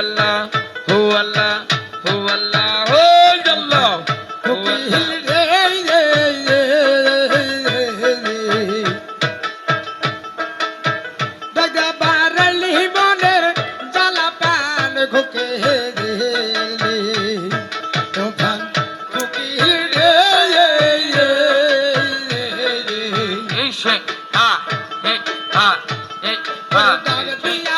আল্লাহ হো আল্লাহ হো আল্লাহ হো আল্লাহ হো আল্লাহ Hey, hey, hey, hey, hey, hey, hey, hey, hey, hey, hey, hey, hey,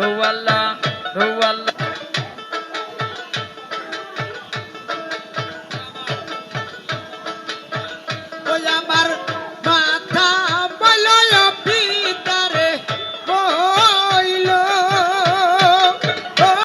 Allah, who